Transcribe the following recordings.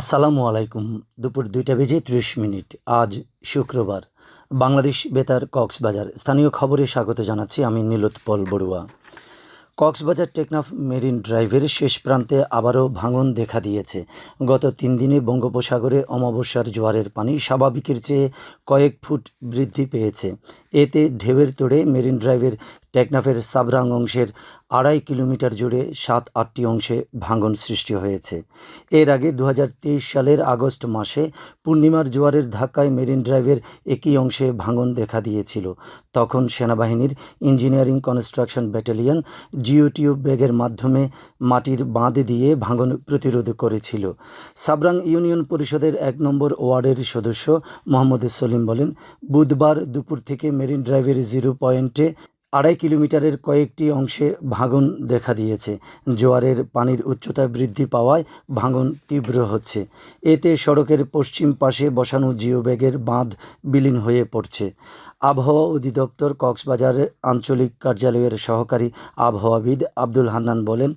আসসালামু আলাইকুম। দুপুর দুইটা বেজে ত্রিশ মিনিট। আজ শুক্রবার। বাংলাদেশ বেতার কক্সবাজার। স্থানীয় খবরে স্বাগত জানাচ্ছি আমি নীলোৎপল বড়ুয়া। কক্সবাজার টেকনাফ মেরিন ড্রাইভের শেষ প্রান্তে আবারও ভাঙন দেখা দিয়েছে। গত তিন দিনে বঙ্গোপসাগরে অমাবস্যার জোয়ারের পানি স্বাভাবিকের চেয়ে কয়েক ফুট বৃদ্ধি পেয়েছে। এতে ঢেউয়ের তোড়ে মেরিন ড্রাইভের টেকনাফের সাবরাং অংশের আড়াই কিলোমিটার জুড়ে সাত আটটি অংশে ভাঙন সৃষ্টি হয়েছে। এর আগে দু হাজার তেইশ সালের আগস্ট মাসে পূর্ণিমার জোয়ারের ধাক্কায় মেরিন ড্রাইভের একই অংশে ভাঙন দেখা দিয়েছিল। তখন সেনাবাহিনীর ইঞ্জিনিয়ারিং কনস্ট্রাকশন ব্যাটালিয়ন জিওটিউ ব্যাগের মাধ্যমে মাটির বাঁধ দিয়ে ভাঙন প্রতিরোধ করেছিল। সাবরাং ইউনিয়ন পরিষদের এক নম্বর ওয়ার্ডের সদস্য মোহাম্মদ সলিম বলেন, বুধবার দুপুর থেকে মেরিন ড্রাইভের জিরো পয়েন্টে আড়াই কিলোমিটারের কয়েকটি অংশে ভাঙন দেখা দিয়েছে। জোয়ারের পানির উচ্চতা বৃদ্ধি পাওয়ায় ভাঙন তীব্র হচ্ছে। এতে সড়কের পশ্চিম পাশে বসানো জিও ব্যাগের বাঁধ বিলীন হয়ে পড়ছে। আবহাওয়া অধিদপ্তর কক্সবাজারের আঞ্চলিক কার্যালয়ের সহকারী আবহাওয়াবিদ আব্দুল হান্নান বলেন,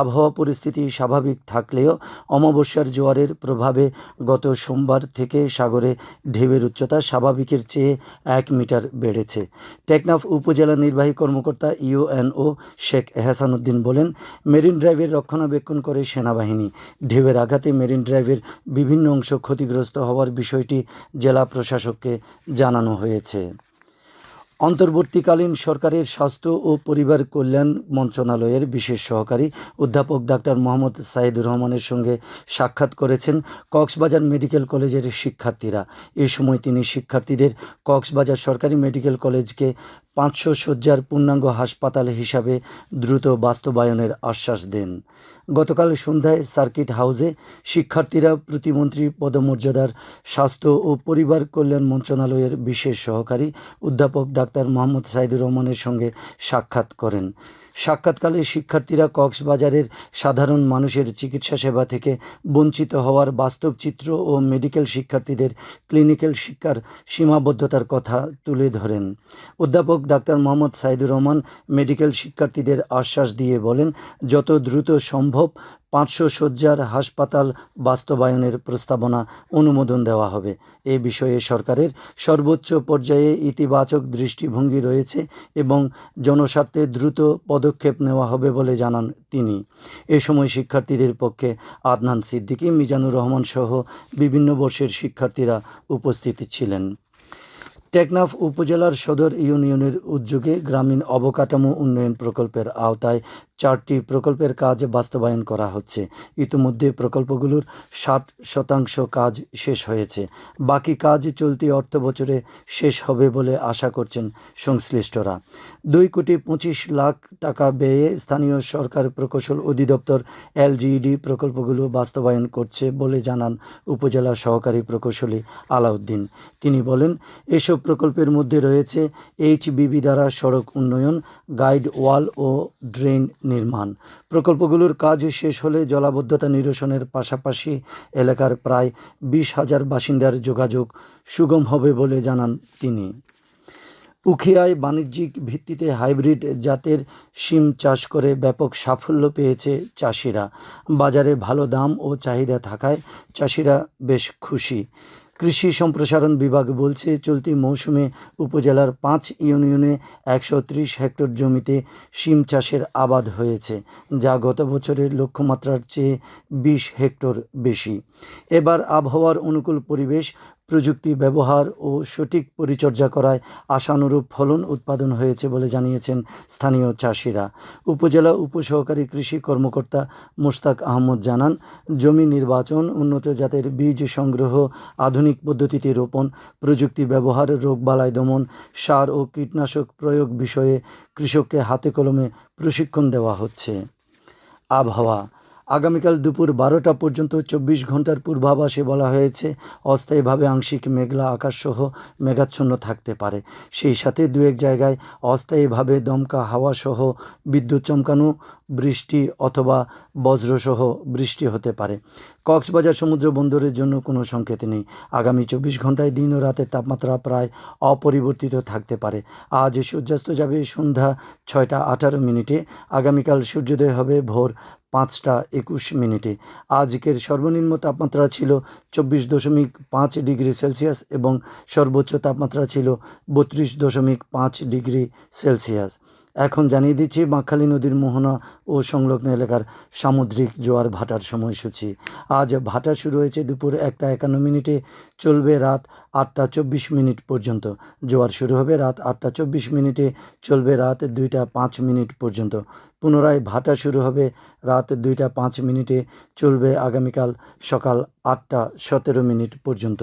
আবহাওয়া পরিস্থিতি স্বাভাবিক থাকলেও অমাবস্যার জোয়ারের প্রভাবে গত সোমবার থেকে সাগরে ঢেউয়ের উচ্চতা স্বাভাবিকের চেয়ে এক মিটার বেড়েছে। টেকনাফ উপজেলা নির্বাহী কর্মকর্তা ইউএনও শেখ এহসান উদ্দিন বলেন, মেরিন ড্রাইভের রক্ষণাবেক্ষণ করে সেনাবাহিনী। ঢেউয়ের আঘাতে মেরিন ড্রাইভের বিভিন্ন অংশ ক্ষতিগ্রস্ত হওয়ার বিষয়টি জেলা প্রশাসককে জানানো হয়েছে। অন্তর্বর্তীকালীন সরকারের স্বাস্থ্য ও পরিবার কল্যাণ মন্ত্রণালয়ের বিশেষ সহকারী অধ্যাপক ডাক্তার মোহাম্মদ সাইদুর রহমানের সঙ্গে সাক্ষাৎ করেছেন কক্সবাজার মেডিকেল কলেজের শিক্ষার্থীরা। এ সময় তিনি শিক্ষার্থীদের কক্সবাজার সরকারি মেডিকেল কলেজকে পাঁচশো শয্যার পূর্ণাঙ্গ হাসপাতাল হিসাবে দ্রুত বাস্তবায়নের আশ্বাস দেন। গতকাল সন্ধ্যায় সার্কিট হাউসে শিক্ষার্থীরা প্রতিমন্ত্রী পদমর্যাদার স্বাস্থ্য ও পরিবার কল্যাণ মন্ত্রণালয়ের বিশেষ সহকারী অধ্যাপক ডাক্তার মোহাম্মদ সাইদুর রহমানের সঙ্গে সাক্ষাৎ করেন। সাক্ষাৎকালে শিক্ষার্থীরা কক্সবাজারের সাধারণ মানুষের চিকিৎসা সেবা থেকে বঞ্চিত হওয়ার বাস্তব চিত্র ও মেডিকেল শিক্ষার্থীদের ক্লিনিক্যাল শিক্ষার সীমাবদ্ধতার কথা তুলে ধরেন। অধ্যাপক ডাক্তার মোহাম্মদ সাইদুর রহমান মেডিকেল শিক্ষার্থীদের আশ্বাস দিয়ে বলেন, যত দ্রুত সম্ভব পাঁচশো শয্যার হাসপাতাল বাস্তবায়নের প্রস্তাবনা অনুমোদন দেওয়া হবে। এ বিষয়ে সরকারের সর্বোচ্চ পর্যায়ে ইতিবাচক দৃষ্টিভঙ্গি রয়েছে এবং জনস্বার্থে দ্রুত পদক্ষেপ নেওয়া হবে বলে জানান তিনি। এ সময় শিক্ষার্থীদের পক্ষে আদনান সিদ্দিকী, মিজানুর রহমান সহ বিভিন্ন বর্ষের শিক্ষার্থীরা উপস্থিত ছিলেন। টেকনাফ উপজেলার সদর ইউনিয়নের উদ্যোগে গ্রামীণ অবকাঠামো উন্নয়ন প্রকল্পের আওতায় চারটি প্রকল্পের কাজ বাস্তবায়ন করা হচ্ছে। ইতিমধ্যে প্রকল্পগুলোর ষাট শতাংশ কাজ শেষ হয়েছে। বাকি কাজ চলতি অর্থ বছরে শেষ হবে বলে আশা করছেন সংশ্লিষ্টরা। দুই কোটি পঁচিশ লাখ টাকা ব্যয়ে স্থানীয় সরকার প্রকৌশল অধিদপ্তর এলজিইডি প্রকল্পগুলো বাস্তবায়ন করছে বলে জানান উপজেলা সহকারী প্রকৌশলী আলাউদ্দিন। তিনি বলেন, এসব প্রকল্পের মধ্যে রয়েছে এইচবিবি দ্বারা সড়ক উন্নয়ন, গাইড ওয়াল ও ড্রেন নির্মাণ। প্রকল্পগুলোর কাজ শেষ হলে জলাবদ্ধতা নিরসনের পাশাপাশি এলাকার প্রায় বিশ হাজার বাসিন্দার যোগাযোগ সুগম হবে বলে জানান তিনি। উখিয়ায় বাণিজ্যিক ভিত্তিতে হাইব্রিড জাতের শিম চাষ করে ব্যাপক সাফল্য পেয়েছে চাষিরা। বাজারে ভালো দাম ও চাহিদা থাকায় চাষিরা বেশ খুশি। কৃষি সম্প্রসারণ বিভাগ বলছে, চলতি মৌসুমে উপজেলার পাঁচ ইউনিয়নে একশো ত্রিশ হেক্টর জমিতে শিম চাষের আবাদ হয়েছে, যা গত বছরের লক্ষ্যমাত্রার চেয়ে বিশ হেক্টর বেশি। এবার আবহাওয়ার অনুকূল পরিবেশ প্রযুক্তি ব্যবহার ও সঠিক পরিচর্যা করায় আশানুরূপ ফলন উৎপাদন হয়েছে বলে জানিয়েছেন স্থানীয় চাষিরা। উপজেলা উপসহকারী কৃষি কর্মকর্তা মোশতাক আহমদ জানান, জমি নির্বাচন, উন্নত জাতের বীজ সংগ্রহ, আধুনিক পদ্ধতিতে রোপণ, প্রযুক্তি ব্যবহার রোগবালাই দমন, সার ও কীটনাশক প্রয়োগ বিষয়ে কৃষককে হাতে কলমে প্রশিক্ষণ দেওয়া হচ্ছে। আবহাওয়া আগামীকাল দুপুর বারোটা পর্যন্ত চব্বিশ ঘণ্টার পূর্বাভাসে বলা হয়েছে, অস্থায়ীভাবে আংশিক মেঘলা আকাশসহ মেঘাচ্ছন্ন থাকতে পারে। সেই সাথে দু এক জায়গায় অস্থায়ীভাবে দমকা হাওয়াসহ বিদ্যুৎ চমকানো বৃষ্টি অথবা বজ্রসহ বৃষ্টি হতে পারে। কক্সবাজার সমুদ্র বন্দরের জন্য কোনো সংকেত নেই। আগামী চব্বিশ ঘন্টায় দিন ও রাতের তাপমাত্রা প্রায় অপরিবর্তিত থাকতে পারে। আজ সূর্যাস্ত যাবে সন্ধ্যা ছয়টা আঠারো মিনিটে, আগামীকাল সূর্যোদয় হবে ভোর পাঁচটা একুশ মিনিটে। আজকের সর্বনিম্ন তাপমাত্রা ছিল চব্বিশ দশমিক পাঁচ ডিগ্রি সেলসিয়াস এবং সর্বোচ্চ তাপমাত্রা ছিল বত্রিশ দশমিক পাঁচ ডিগ্রি সেলসিয়াস। এখন জানিয়ে দিচ্ছি, বাঁকখালী নদীর মোহনা ও সংলগ্ন এলাকার সামুদ্রিক জোয়ার ভাটার সময়সূচি। আজ ভাটা শুরু হয়েছে দুপুর একটা একান্ন মিনিটে। চলবে রাত আটটা চব্বিশ মিনিট পর্যন্ত। জোয়ার শুরু হবে রাত আটটা চব্বিশ মিনিটে। চলবে রাত দুইটা পাঁচ মিনিট পর্যন্ত। পুনরায় ভাটা শুরু হবে রাত দুইটা পাঁচ মিনিটে। চলবে আগামীকাল সকাল আটটা সতেরো মিনিট পর্যন্ত।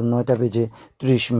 নয়টা বেজে ত্রিশ মিনিট।